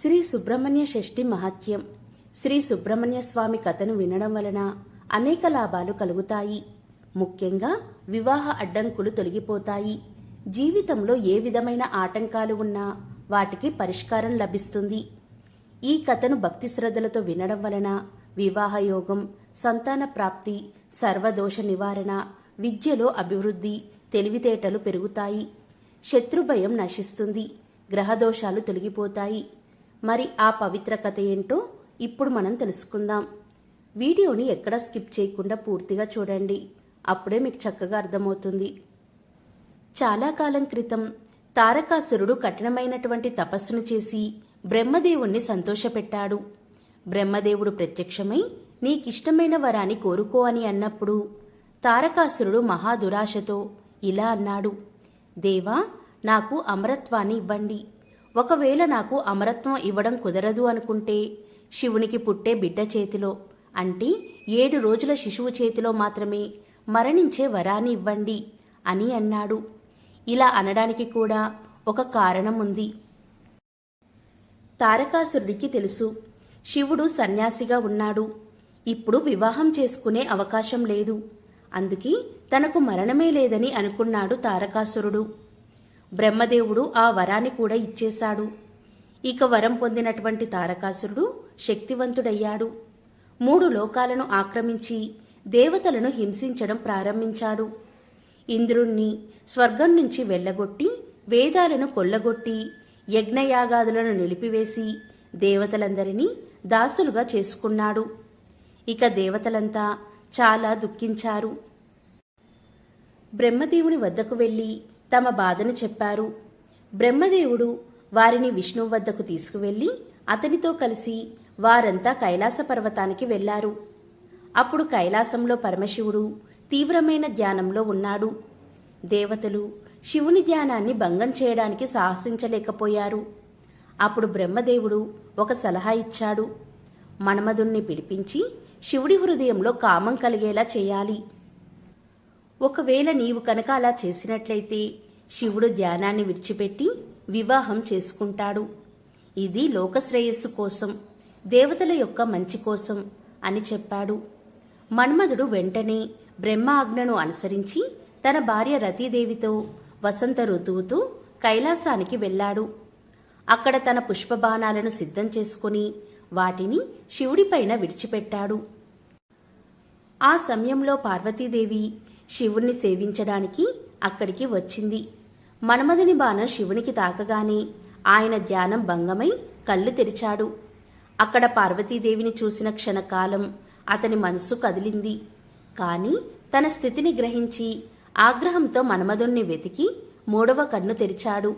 శ్రీ సుబ్రహ్మణ్య షష్ఠి మహాత్యం శ్రీ సుబ్రహ్మణ్య స్వామి కథను వినడం వలన అనేక లాభాలు కలుగుతాయి. ముఖ్యంగా వివాహ అడ్డంకులు తొలగిపోతాయి. జీవితంలో ఏ విధమైన ఆటంకాలు ఉన్నా వాటికి పరిష్కారం లభిస్తుంది. ఈ కథను భక్తి శ్రద్ధలతో వినడం వలన వివాహ యోగం సంతాన ప్రాప్తి సర్వదోష నివారణ విద్యలో అభివృద్ధి తెలివితేటలు పెరుగుతాయి. శత్రుభయం నశిస్తుంది. గ్రహదోషాలు తొలగిపోతాయి. మరి ఆ పవిత్ర కథ ఏంటో ఇప్పుడు మనం తెలుసుకుందాం. వీడియోని ఎక్కడా స్కిప్ చేయకుండా పూర్తిగా చూడండి. అప్పుడే మీకు చక్కగా అర్థమవుతుంది. చాలా కాలం క్రితం తారకాసురుడు కఠినమైనటువంటి తపస్సును చేసి బ్రహ్మదేవుణ్ణి సంతోషపెట్టాడు. బ్రహ్మదేవుడు ప్రత్యక్షమై నీకిష్టమైన వరాన్ని కోరుకో అని అన్నప్పుడు తారకాసురుడు మహాదురాశతో ఇలా అన్నాడు. దేవా నాకు అమరత్వాన్ని ఇవ్వండి. ఒకవేళ నాకు అమరత్వం ఇవ్వడం కుదరదు అనుకుంటే శివునికి పుట్టే బిడ్డ చేతిలో. అంటే ఏడు రోజుల శిశువు చేతిలో మాత్రమే మరణించే వరాన్ని ఇవ్వండి అని అన్నాడు. ఇలా అనడానికి కూడా ఒక కారణం ఉంది. తారకాసురుడికి తెలుసు శివుడు సన్యాసిగా ఉన్నాడు. ఇప్పుడు వివాహం చేసుకునే అవకాశం లేదు. అందుకే తనకు మరణమే లేదని అనుకున్నాడు తారకాసురుడు. బ్రహ్మదేవుడు ఆ వరాన్ని కూడా ఇచ్చేశాడు. ఇక వరం పొందినటువంటి తారకాసురుడు శక్తివంతుడయ్యాడు. మూడు లోకాలను ఆక్రమించి దేవతలను హింసించడం ప్రారంభించాడు. ఇంద్రుణ్ణి స్వర్గం నుంచి వెళ్ళగొట్టి వేదాలను కొల్లగొట్టి యజ్ఞయాగాదులను నిలిపివేసి దేవతలందరినీ దాసులుగా చేసుకున్నాడు. ఇక దేవతలంతా చాలా దుఃఖించారు. బ్రహ్మదేవుని వద్దకు వెళ్ళి తమ బాధను చెప్పారు. బ్రహ్మదేవుడు వారిని విష్ణువు వద్దకు తీసుకువెళ్ళి అతనితో కలిసి వారంతా కైలాస పర్వతానికి వెళ్ళారు అప్పుడు కైలాసంలో పరమశివుడు తీవ్రమైన ధ్యానంలో ఉన్నాడు. దేవతలు శివుని ధ్యానాన్ని భంగం చేయడానికి సాహసించలేకపోయారు. అప్పుడు బ్రహ్మదేవుడు ఒక సలహా ఇచ్చాడు. మన్మధుణ్ణి పిలిపించి శివుడి హృదయంలో కామం కలిగేలా చేయాలి. ఒకవేళ నీవు కనుక అలా చేసినట్లయితే శివుడు ధ్యానాన్ని విడిచిపెట్టి వివాహం చేసుకుంటాడు. ఇది లోకశ్రేయస్సు కోసం దేవతల యొక్క మంచి కోసం అని చెప్పాడు. మన్మధుడు వెంటనే బ్రహ్మ ఆజ్ఞను అనుసరించి తన భార్య రతీదేవితో వసంత ఋతువుతో కైలాసానికి వెళ్ళాడు. అక్కడ తన పుష్పబాణాలను సిద్ధం చేసుకుని వాటిని శివుడిపైన విడిచిపెట్టాడు. ఆ సమయంలో పార్వతీదేవి శివుణ్ణి సేవించడానికి అక్కడికి వచ్చింది. మన్మధుని బాణం శివునికి తాకగానే ఆయన ధ్యానం భంగమై కళ్ళు తెరిచాడు. అక్కడ పార్వతీదేవిని చూసిన క్షణకాలం అతని మనసు కదిలింది. కాని తన స్థితిని గ్రహించి ఆగ్రహంతో మన్మధుణ్ణి వెతికి మూడవ కన్ను తెరిచాడు.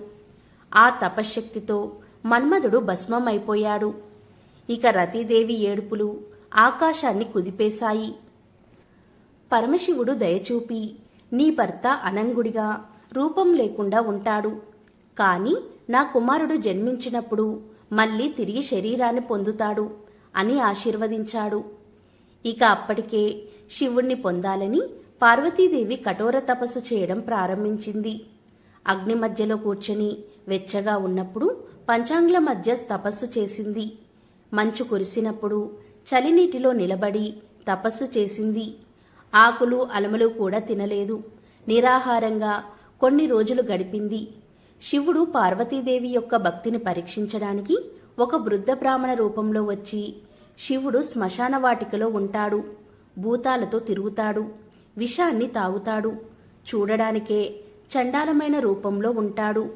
ఆ తపశ్శక్తితో మన్మధుడు భస్మమైపోయాడు. ఇక రతీదేవి ఏడుపులు ఆకాశాన్ని కుదిపేశాయి. పరమశివుడు దయచూపి నీ భర్త అనంగుడిగా రూపం లేకుండా ఉంటాడు. కాని నా కుమారుడు జన్మించినప్పుడు మళ్ళీ తిరిగి శరీరాన్ని పొందుతాడు అని ఆశీర్వదించాడు. ఇక అప్పటికే శివుణ్ణి పొందాలని పార్వతీదేవి కఠోర తపస్సు చేయడం ప్రారంభించింది. అగ్ని మధ్యలో కూర్చొని వెచ్చగా ఉన్నప్పుడు పంచాంగ్ల మధ్య తపస్సు చేసింది. మంచు కురిసినప్పుడు చలినీటిలో నిలబడి తపస్సు చేసింది. ఆకులు అలమలు కూడా తినలేదు. నిరాహారంగా కొన్ని రోజులు గడిపింది. శివుడు పార్వతీదేవి యొక్క భక్తిని పరీక్షించడానికి ఒక వృద్ధ బ్రాహ్మణ రూపంలో వచ్చి శివుడు శ్మశాన వాటికలో ఉంటాడు. భూతాలతో తిరుగుతాడు. విషాన్ని తాగుతాడు. చూడడానికే చండాలమైన రూపంలో ఉంటాడు.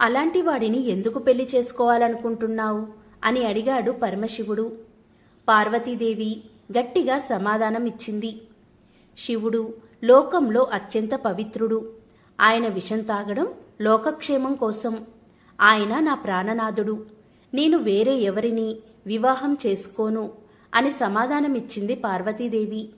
అలాంటి వాడిని ఎందుకు పెళ్ళి చేసుకోవాలనుకుంటున్నావు? అని అడిగాడు పరమశివుడు. పార్వతీదేవి గట్టిగా సమాధానం ఇచ్చింది శివుడు లోకంలో అత్యంత పవిత్రుడు. ఆయన విషం తాగడం లోకక్షేమం కోసం. ఆయన నా ప్రాణనాథుడు. నేను వేరే ఎవరిని వివాహం చేసుకోను అని సమాధానమిచ్చింది పార్వతీదేవి.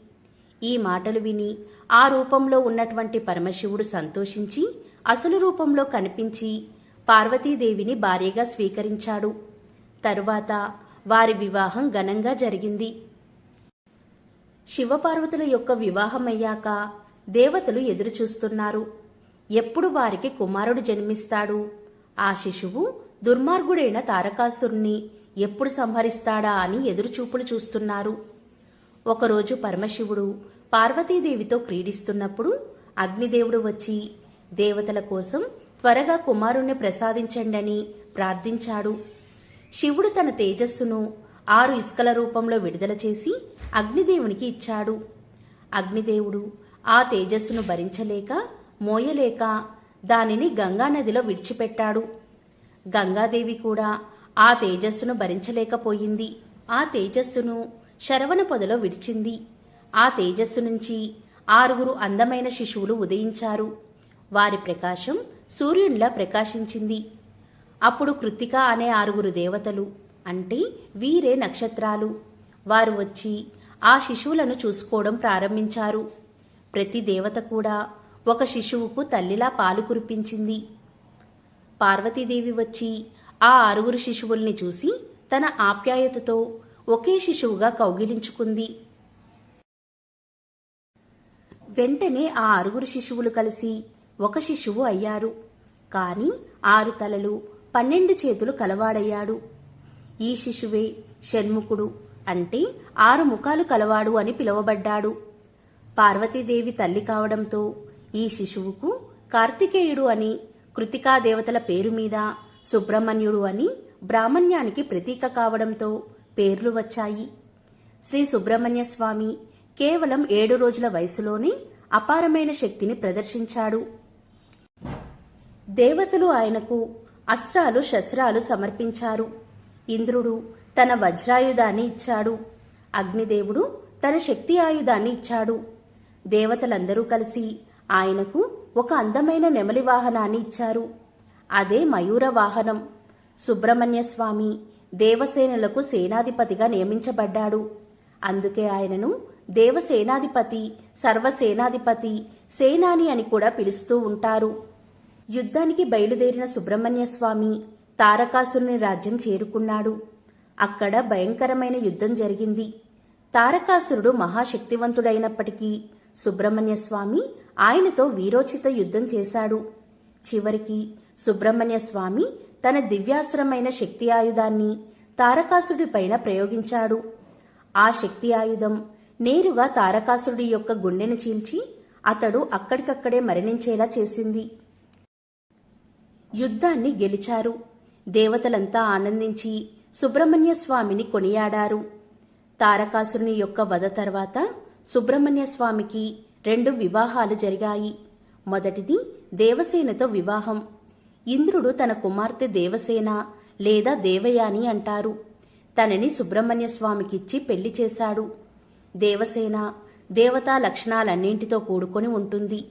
ఈ మాటలు విని ఆ రూపంలో ఉన్నటువంటి పరమశివుడు సంతోషించి అసలు రూపంలో కనిపించి పార్వతీదేవిని భార్యగా స్వీకరించాడు. తరువాత వారి వివాహం ఘనంగా జరిగింది. శివపార్వతుల యొక్క వివాహమయ్యాక దేవతలు ఎదురుచూస్తున్నారు. ఎప్పుడు వారికి కుమారుడు జన్మిస్తాడు? ఆ శిశువు దుర్మార్గుడైన తారకాసురుణ్ణి ఎప్పుడు సంహరిస్తాడా అని ఎదురుచూపులు చూస్తున్నారు. ఒకరోజు పరమశివుడు పార్వతీదేవితో క్రీడిస్తున్నప్పుడు అగ్నిదేవుడు వచ్చి దేవతల కోసం త్వరగా కుమారుణ్ణి ప్రసాదించండని ప్రార్థించాడు. శివుడు తన తేజస్సును ఆరు ఇసుకల రూపంలో విడుదల చేసి అగ్నిదేవునికి ఇచ్చాడు. అగ్నిదేవుడు ఆ తేజస్సును భరించలేక మోయలేక దానిని గంగానదిలో విడిచిపెట్టాడు. గంగాదేవి కూడా ఆ తేజస్సును భరించలేకపోయింది. ఆ తేజస్సును శరవణ పొదలో విడిచింది. ఆ తేజస్సు నుంచి ఆరుగురు అందమైన శిశువులు ఉదయించారు. వారి ప్రకాశం సూర్యునిలా ప్రకాశించింది. అప్పుడు కృత్తిక అనే ఆరుగురు దేవతలు అంటే వీరే నక్షత్రాలు. వారు వచ్చి ఆ శిశువులను చూసుకోవడం ప్రారంభించారు. ప్రతి దేవత కూడా ఒక శిశువుకు తల్లిలా పాలు కురిపించింది. పార్వతీదేవి వచ్చి ఆ ఆరుగురు శిశువుల్ని చూసి తన ఆప్యాయతతో ఒకే శిశువుగా కౌగిలించుకుంది. వెంటనే ఆ ఆరుగురు శిశువులు కలిసి ఒక శిశువు అయ్యారు. కాని ఆరు తలలు పన్నెండు చేతులు కలవాడయ్యాడు. ఈ శిశువే షణ్ముఖుడు. అంటే ఆరు ముఖాలు కలవాడు అని పిలువబడ్డాడు. పార్వతీదేవి తల్లి కావడంతో ఈ శిశువుకు కార్తికేయుడు అని కృతికా దేవతల పేరు మీద సుబ్రహ్మణ్యుడు అని బ్రాహ్మణ్యానికి ప్రతీక కావడంతో పేర్లు వచ్చాయి. శ్రీ సుబ్రహ్మణ్య స్వామి కేవలం ఏడు రోజుల వయసులోనే అపారమైన శక్తిని ప్రదర్శించాడు. దేవతలు ఆయనకు అస్త్రాలు శస్త్రాలు సమర్పించారు. ఇంద్రుడు తన వజ్రాయుధాన్ని ఇచ్చాడు. అగ్నిదేవుడు తన శక్తి ఆయుధాన్ని ఇచ్చాడు. దేవతలందరూ కలిసి ఆయనకు ఒక అందమైన నెమలి వాహనాన్ని ఇచ్చారు. అదే మయూర వాహనం. సుబ్రహ్మణ్య స్వామి దేవసేనలకు సేనాధిపతిగా నియమించబడ్డాడు. అందుకే ఆయనను దేవసేనాధిపతి సర్వసేనాధిపతి సేనాని అని కూడా పిలుస్తూ ఉంటారు. యుద్ధానికి బయలుదేరిన సుబ్రహ్మణ్య స్వామి తారకాసురుని రాజ్యం చేరుకున్నాడు. అక్కడ భయంకరమైన యుద్ధం జరిగింది. తారకాసురుడు మహాశక్తివంతుడైనప్పటికీ సుబ్రహ్మణ్య స్వామి ఆయనతో వీరోచిత యుద్ధం చేశాడు. చివరికి సుబ్రహ్మణ్య స్వామి తన దివ్యాస్త్రమైన శక్తి ఆయుధాన్ని తారకాసుడిపైన ప్రయోగించాడు. ఆ శక్తి ఆయుధం నేరుగా తారకాసురుడి యొక్క గుండెను చీల్చి అతడు అక్కడికక్కడే మరణించేలా చేసింది. యుద్ధాన్ని గెలిచారు. దేవతలంతా ఆనందించి సుబ్రహ్మణ్య స్వామిని కొనియాడారు. తారకాసురుని యొక్క వధ తర్వాత సుబ్రహ్మణ్య స్వామికి రెండు వివాహాలు జరిగాయి. మొదటిది దేవసేనతో వివాహం. ఇంద్రుడు తన కుమార్తె దేవసేన లేదా దేవయాని అంటారు. తనని సుబ్రహ్మణ్య స్వామికిచ్చి పెళ్ళి చేశాడు. దేవసేన దేవతా లక్షణాలన్నింటితో కూడుకొని ఉంటుంది.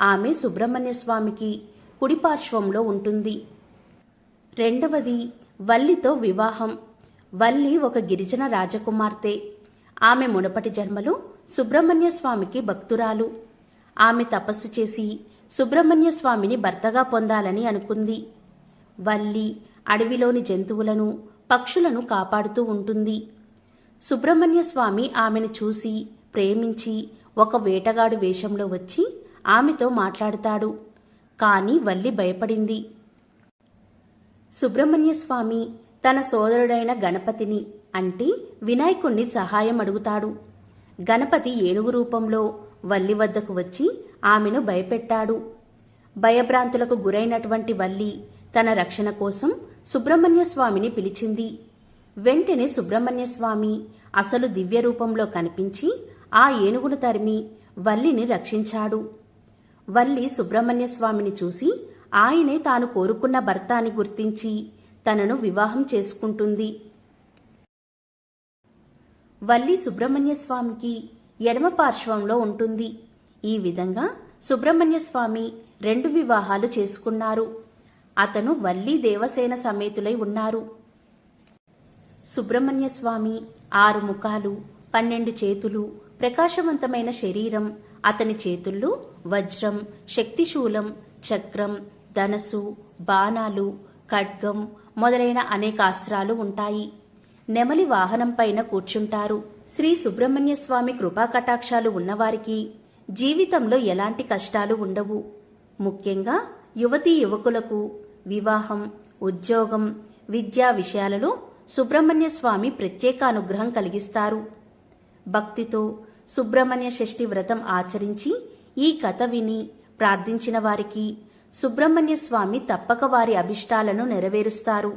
ఆమె సుబ్రహ్మణ్య స్వామికి కుడిపార్శ్వంలో ఉంటుంది. రెండవది వల్లితో వివాహం. వల్లి ఒక గిరిజన రాజకుమార్తె. ఆమె మునపటి జన్మలో సుబ్రహ్మణ్య స్వామికి భక్తురాలు. ఆమె తపస్సు చేసి సుబ్రహ్మణ్య స్వామిని భర్తగా పొందాలని అనుకుంది. వల్లి అడవిలోని జంతువులను పక్షులను కాపాడుతూ ఉంటుంది. సుబ్రహ్మణ్య స్వామి ఆమెను చూసి ప్రేమించి ఒక వేటగాడు వేషంలో వచ్చి ఆమెతో మాట్లాడుతాడు. కాని వల్లి భయపడింది. సుబ్రహ్మణ్య స్వామి తన సోదరుడైన గణపతిని అంటే వినాయకుణ్ణి సహాయం అడుగుతాడు. గణపతి ఏనుగు రూపంలో వల్లి వద్దకు వచ్చి ఆమెను భయపెట్టాడు. భయభ్రాంతులకు గురైనటువంటి వల్లి తన రక్షణ కోసం సుబ్రహ్మణ్య స్వామిని పిలిచింది. వెంటనే సుబ్రహ్మణ్య స్వామి అసలు దివ్య రూపంలో కనిపించి ఆ ఏనుగును తరిమి వల్లిని రక్షించాడు. వల్లి సుబ్రహ్మణ్య స్వామిని చూసి ఆయనే తాను కోరుకున్న భర్త అని గుర్తించి తనను వివాహం చేసుకుంటుంది. వల్లి సుబ్రహ్మణ్య స్వామికి ఎడమ పార్శ్వంలో ఉంటుంది. ఈ విధంగా సుబ్రహ్మణ్య స్వామి రెండు వివాహాలు చేసుకున్నారు. అతను వల్లి దేవసేన సమేతులై ఉన్నారు. సుబ్రహ్మణ్య స్వామి ఆరు ముఖాలు పన్నెండు చేతులు ప్రకాశవంతమైన శరీరం అతని చేతుల్లో వజ్రం శక్తిశూలం చక్రం ధనసు బాణాలు ఖడ్గం మొదలైన అనేక అస్త్రాలు ఉంటాయి. నెమలి వాహనం పైన కూర్చుంటారు. శ్రీ సుబ్రహ్మణ్య స్వామి కృపా కటాక్షాలు ఉన్నవారికి జీవితంలో ఎలాంటి కష్టాలు ఉండవు. ముఖ్యంగా యువతీ యువకులకు వివాహం ఉద్యోగం విద్యా విషయాలలో సుబ్రహ్మణ్య స్వామి ప్రత్యేక అనుగ్రహం కలిగిస్తారు. భక్తితో సుబ్రహ్మణ్య షష్ఠి వ్రతం ఆచరించి ఈ కథ విని ప్రార్థించిన వారికి సుబ్రహ్మణ్య స్వామి తప్పక వారి అభిష్టాలను నెరవేరుస్తారు.